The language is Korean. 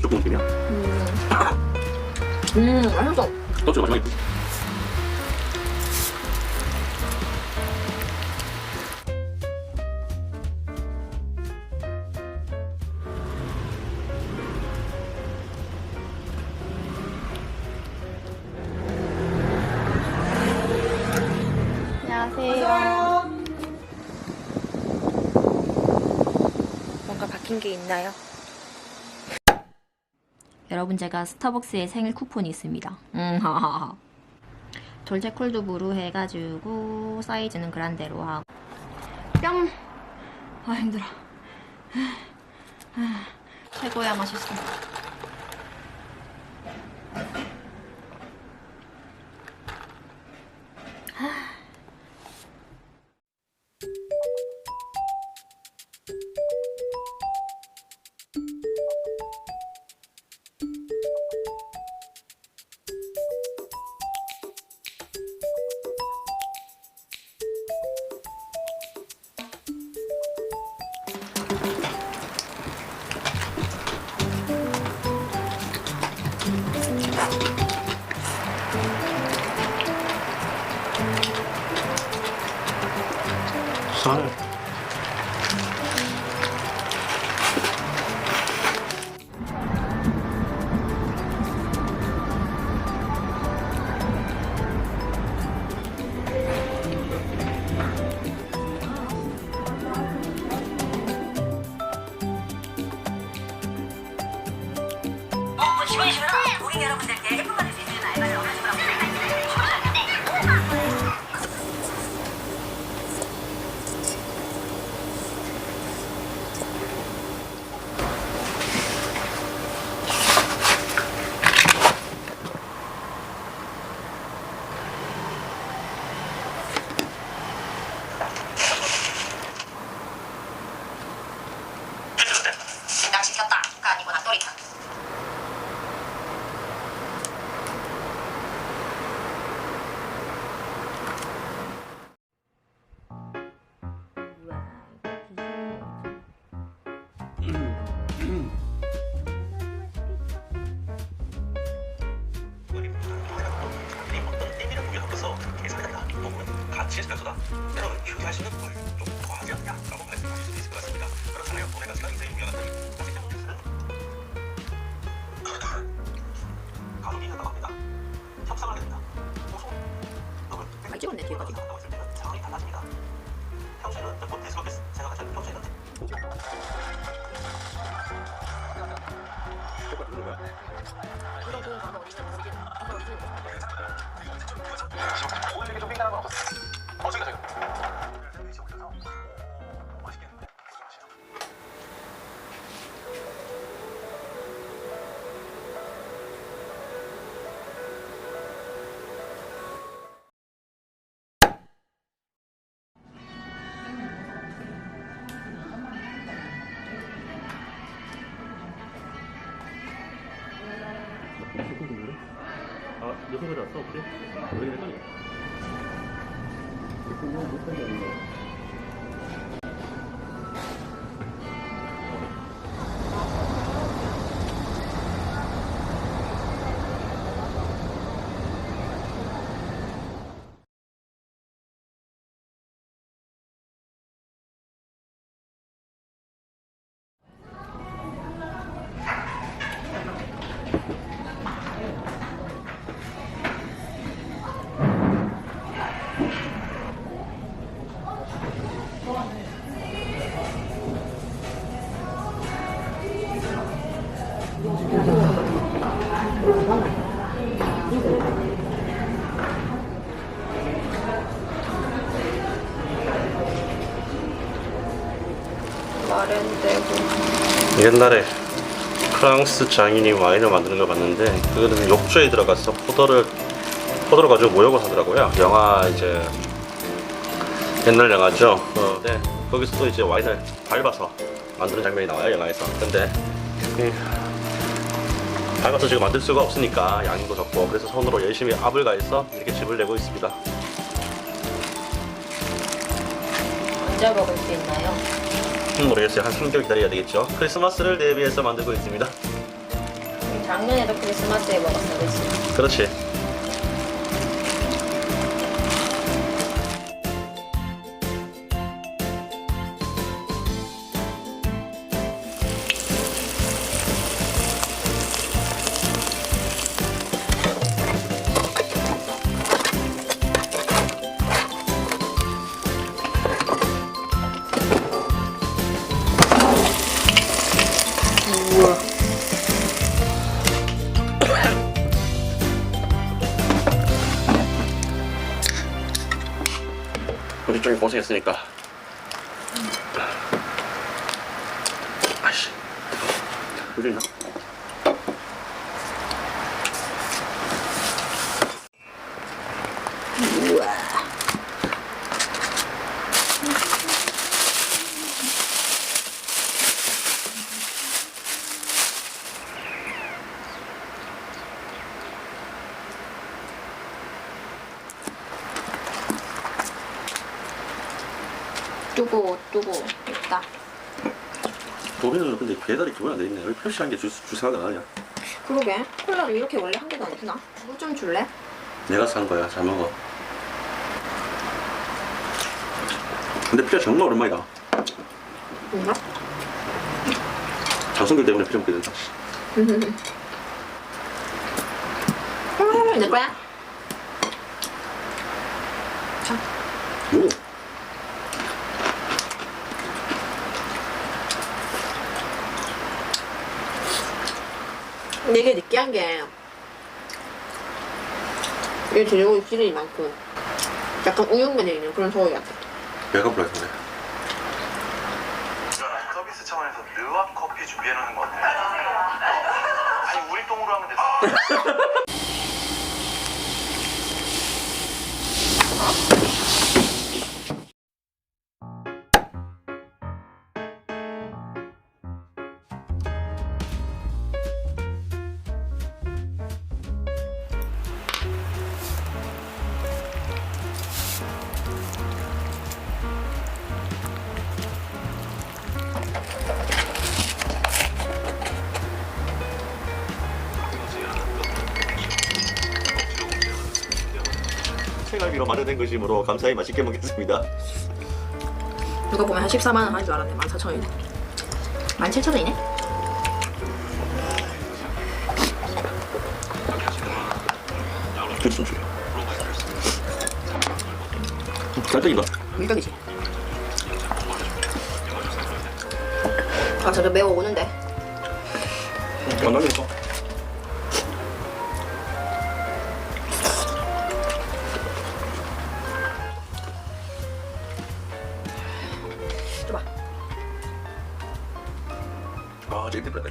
조금 느낌이야. 음, 맛있어. 소주 마지막에 바뀐 게 있나요? 여러분 제가 스타벅스에 생일 쿠폰이 있습니다. 돌체 콜드 브루 해가지고 사이즈는 그란데로 하고 뿅. 아 힘들어. 아, 최고야 맛있어. 쌀. 기 가치의 변수다. 때로는 휴게하시는 걸좀 과하지 않냐라고 말씀하실 수도 있을 것 같습니다. 아, 여성분이 왔어, 혹시? 우리 헷갈려. 마렌데고. 옛날에 프랑스 장인이 와인을 만드는 걸 봤는데 그거는 욕조에 들어가서 포도를 포도를 가지고 모욕을 하더라고요. 영화 이제 옛날 영화죠. 어, 네. 거기서 또 이제 와인을 밟아서 만드는 장면이 나와요 영화에서. 근데 이 밟아서 지금 만들 수가 없으니까 양도 적고 그래서 손으로 열심히 압을 가해서 이렇게 즙을 내고 있습니다. 언제 먹을 수 있나요? 음, 모르겠어요. 한 3개월 기다려야 되겠죠. 크리스마스를 대비해서 만들고 있습니다. 작년에도 크리스마스에 먹었어, 그치? 그렇지. 고생했으니까. 아씨. 여기 두고 두고 있다. 도민은 근데 배달이 기본 안돼 있네. 왜 표시한 게 주, 주 생각 안 하냐? 그러게 콜라를 이렇게 원래 한 개도 안 주나? 물 좀 줄래? 내가 산 거야. 잘 먹어. 근데 피자 정말 오랜만이다. 뭔가? 장성길 때문에 피자 먹게 된다. 음, 내 거야? 참. 오. 되게 느끼한 게 이게 돼지고기 시리만큼 약간 우육면에 있는 그런 소고기 같아. 배가 불러서 그래. 서비스 차원에서 느와 커피 준비해놓는 거 어때? 아니 우리 똥으로 하면 됐 어 생활비로 마련된 것이므로 감사히 맛있게 먹겠습니다. 누가 보면 한 14만 원 하는 줄 알았네. 14,000원이네. 17,000원이네? 그치, 그치. 깜짝이다. 물떡이지. 아, 저도 매워 오는데. 안 나겠어. 줘봐. 아, 제일 대단해.